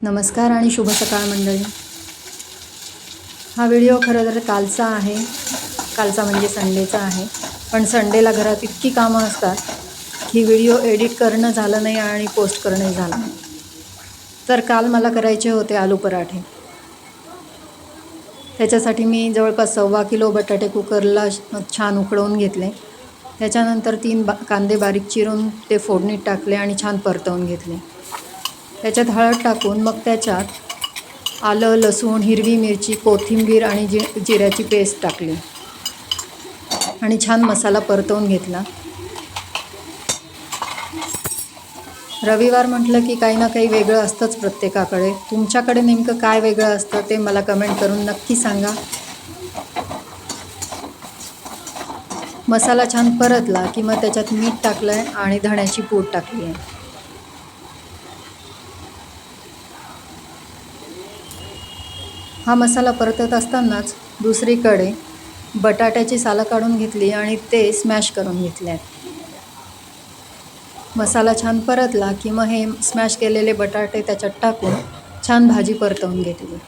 नमस्कार आणि शुभ सकाळ मंडळी. हा व्हिडिओ खरं तर कालचा आहे. कालचा म्हणजे संडेचा आहे. पण संडेला घरात इतकी कामं असतात की व्हिडिओ एडिट करणं झालं नाही आणि पोस्ट करणंही झालं नाही. तर काल मला करायचे होते आलू पराठे. त्याच्यासाठी मी जवळपास सव्वा किलो बटाटे कुकरला छान उकळवून घेतले. त्याच्यानंतर तीन बा कांदे बारीक चिरून ते फोडणीत टाकले आणि छान परतवून घेतले. त्याच्यात हळद टाकून मग त्याच्यात आलं लसूण हिरवी मिरची कोथिंबीर आणि जि जिऱ्याची पेस्ट टाकली. आणि छान मसाला परतवून घेतला. रविवार म्हटलं की काही ना काही वेगळं असतंच प्रत्येकाकडे. तुमच्याकडे नेमकं काय वेगळं असतं ते मला कमेंट करून नक्की सांगा. मसाला छान परतला की मग त्याच्यात मीठ टाकलं आहे आणि धण्याची पूड टाकली आहे हा मसाला परतत असतानाच दुसरीकडे बटाट्याची सालं काढून घेतली आणि ते स्मॅश करून घेतले. आहेत मसाला छान परतला की मग हे स्मॅश केलेले बटाटे त्याच्यात टाकून छान भाजी परतवून घेतली.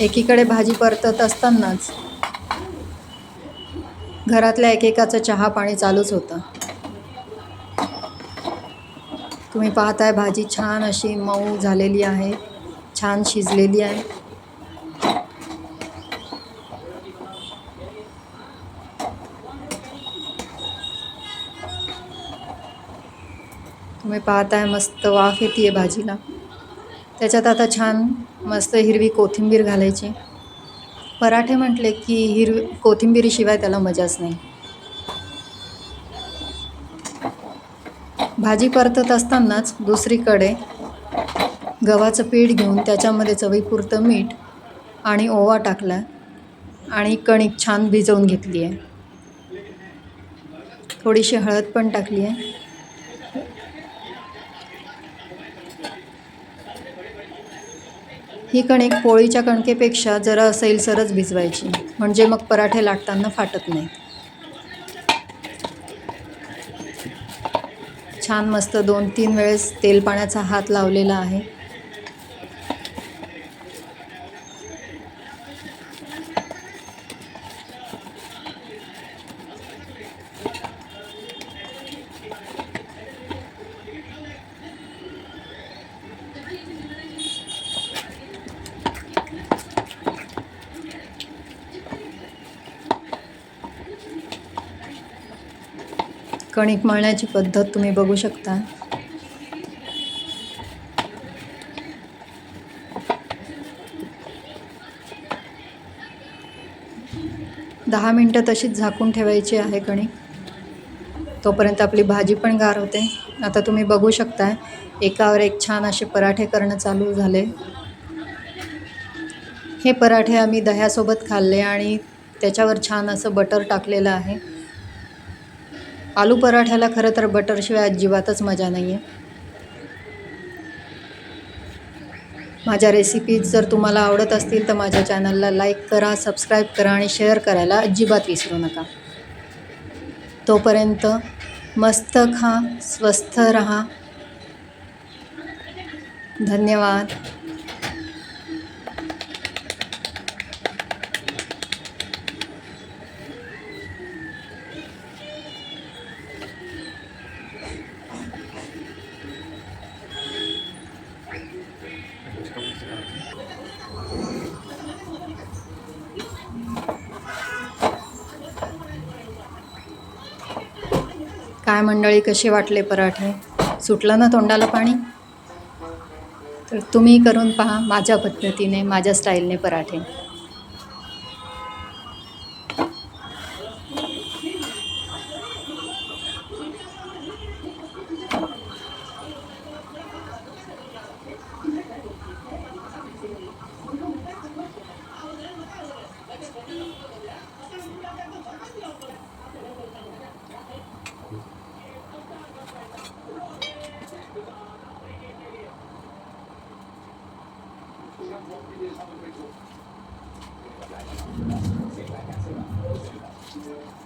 एकीकडे भाजी परतत असतानाच घरातल्या एकेकाचं चहा पाणी चालूच होतं. तुम्ही पाहताय भाजी छान अशी मऊ झालेली आहे छान शिजलेली आहे. तुम्ही पाहताय मस्त वाफ येते भाजीला. त्याच्यात आता छान मस्त हिरवी कोथिंबीर घालायची. पराठे म्हटले की हिरवी कोथिंबिरीशिवाय त्याला मजाच नाही. भाजी परतत असतानाच दुसरीकडे गव्हाचं पीठ घेऊन त्याच्यामध्ये चवीपुरतं मीठ आणि ओवा टाकला आणि कणिक छान भिजवून घेतली आहे थोडीशी हळद पण टाकली आहे ही कणिक पोळीच्या कणकेपेक्षा जरा सैलसरच भिजवायची. म्हणजे मग पराठे लाटताना फाटत नाही छान मस्त दोन तीन वेळेस तेल पाण्याचा हात लावलेला आहे. कणिक मळण्याची पद्धत तुम्ही बघू शकता. दहा मिनटं तशीच झाकून ठेवायची आहे कणिक तोपर्यंत आपली भाजी पण गार होते. आता तुम्ही बघू शकताय एकावर एक छान असे पराठे करणं चालू झाले. हे पराठे आम्ही दह्यासोबत खाल्ले आणि त्याच्यावर छान असं बटर टाकलेलं आहे. आलू पराठ्याला खरं तर बटरशिवाय अजिबातच मजा नाही आहे माझ्या रेसिपीज जर तुम्हाला आवडत असतील तर माझ्या चॅनलला लाईक करा सबस्क्राईब करा आणि शेअर करायला अजिबात विसरू नका. तोपर्यंत मस्त खा स्वस्थ रहा. धन्यवाद. काय मंडळी कसे वाटले पराठे? सुटलं ना तोंडाला पाणी? तर तुम्ही करून पहा माझ्या पद्धतीने माझ्या स्टाईलने पराठे. วันนี้ทางบริษัทจะมีการจัดงานเลี้ยงรับรองแขกผู้มีเกียรติในงานประชุมที่บริษัทบริษัทบริษัท